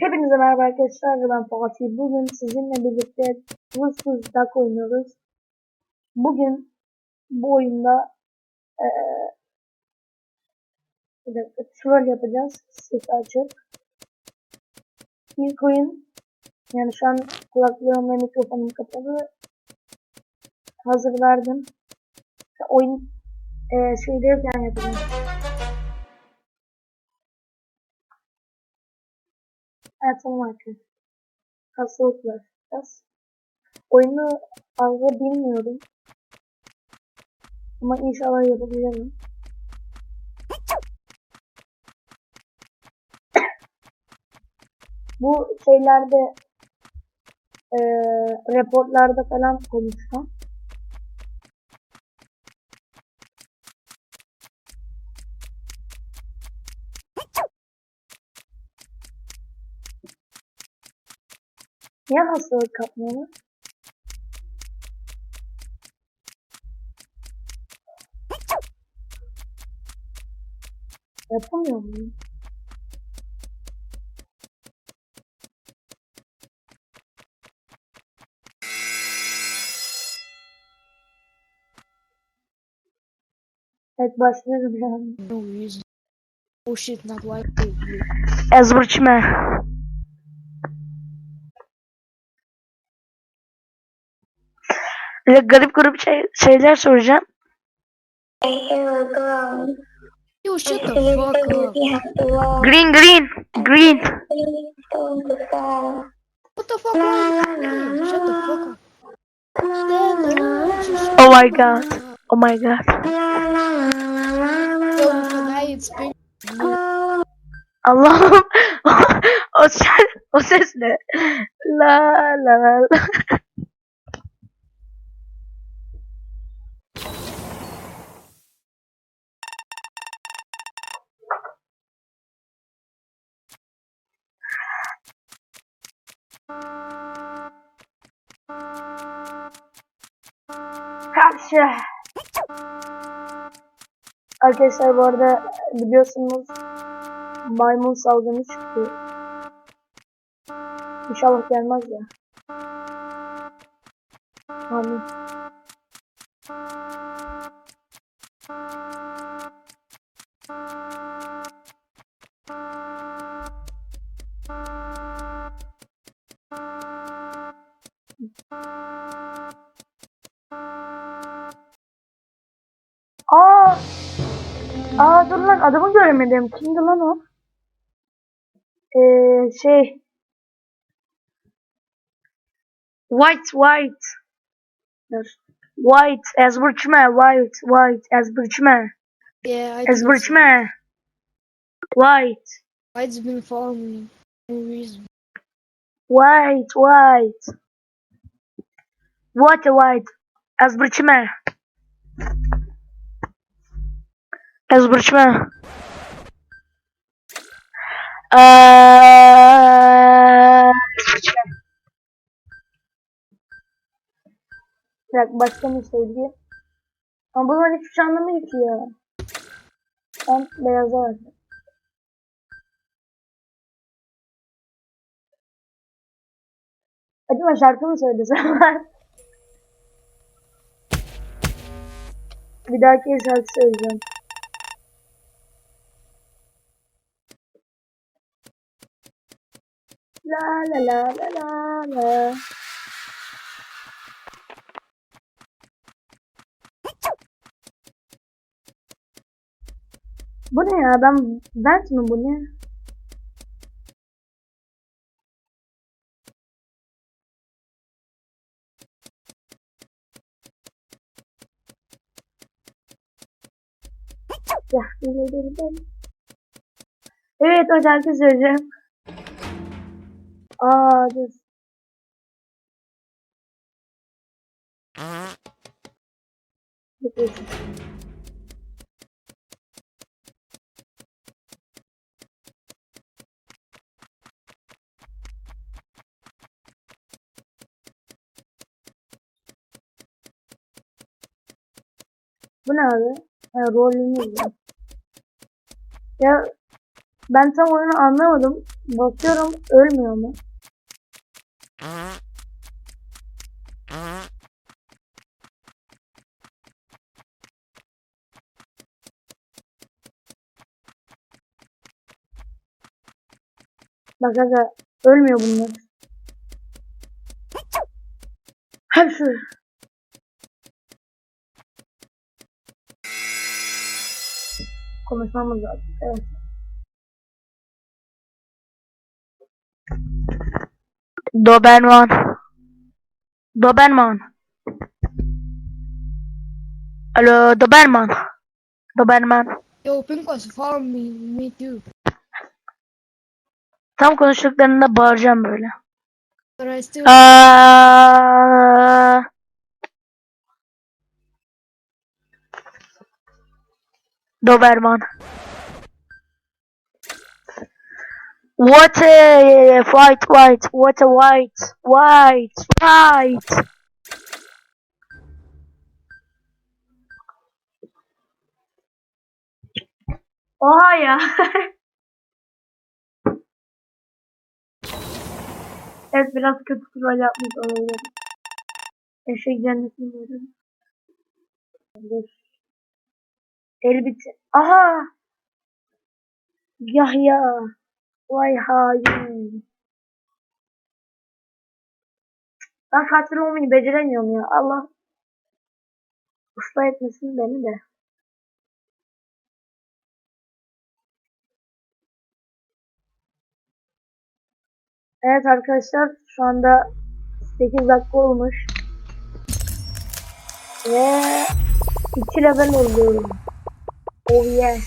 Hepinize merhaba arkadaşlar. Ben Fatih. Bugün sizinle birlikte Vırsız Duck oynuyoruz. Bugün bu oyunda dakika, troll yapacağız. Sesi açık. İlk oyun yani şu an kulaklığım ve mikrofonum kapalı. Hazır verdim. Oyun eee şeydeyken yapacağım. Tamam arkadaşlar. Hastalıklar. Biraz. Oyunu fazla bilmiyorum. Ama inşallah yapabilirim. Bu şeylerde eee reportlarda falan konuşmam. Niye hastalık kapmıyorlar? Yapamıyor muyum? Evet başlıyorum no reason. Oh shit, not like you. Ezberçme. De garip garip şey, şeyler soracağım. Yo, shut the fuck up. Green green green. What the fuck are you doing? Shut the fuck up. Stand up. Oh my god. Oh my god. Allah'ım. o ses, o ses ne? La la la. Karşı. Arkadaşlar bu arada biliyorsunuz maymun salgını çıktı. İnşallah gelmez ya. Amin. Aa! Aa dur lan adamı göremedim. Kimdi lan o? Ee, şey White White Dur. White ezberçme White White ezberçme yeah. Ezberçme White White's been following me. Reason. White White What White ezberçme Eee ezberçme Bir dakika başka ne söyleyeyim? Ama bunlar hiçbir şey anlamıyor ki ya. Ben beyaza verdim. Acaba şarkı mı söylesem Bir dahaki şarkı söyleyeceğim. La la la la la la. Bu ne ya? Ben Vent mi bu ne? Evet o şarkı söyleyeceğim. Aa dur. Bu ne abi? Ha, rolünü izle. Ya Ben tam oyunu anlamadım. Bakıyorum ölmüyor mu? Bak aga ölmüyor bunlar. Hepsi. Konuşmamız lazım. Evet. Doberman. Doberman. Alo Doberman. Doberman. Yo, Pink was follow me, me too. Tam konuştuklarında bağıracağım böyle. But I still Aa, Doberman. What a fight, white, what a white, white, white. Oha ya. evet biraz kötü troll yapmış olabilirim. Eşek cennetini veririm. Elbit. Aha. Yahya. Vay hain. Ben katil olmayı beceremiyorum ya. Allah ıslah etmesin beni de. Evet arkadaşlar şu anda 8 dakika olmuş. Ve 2 level oluyorum. Oh yeah.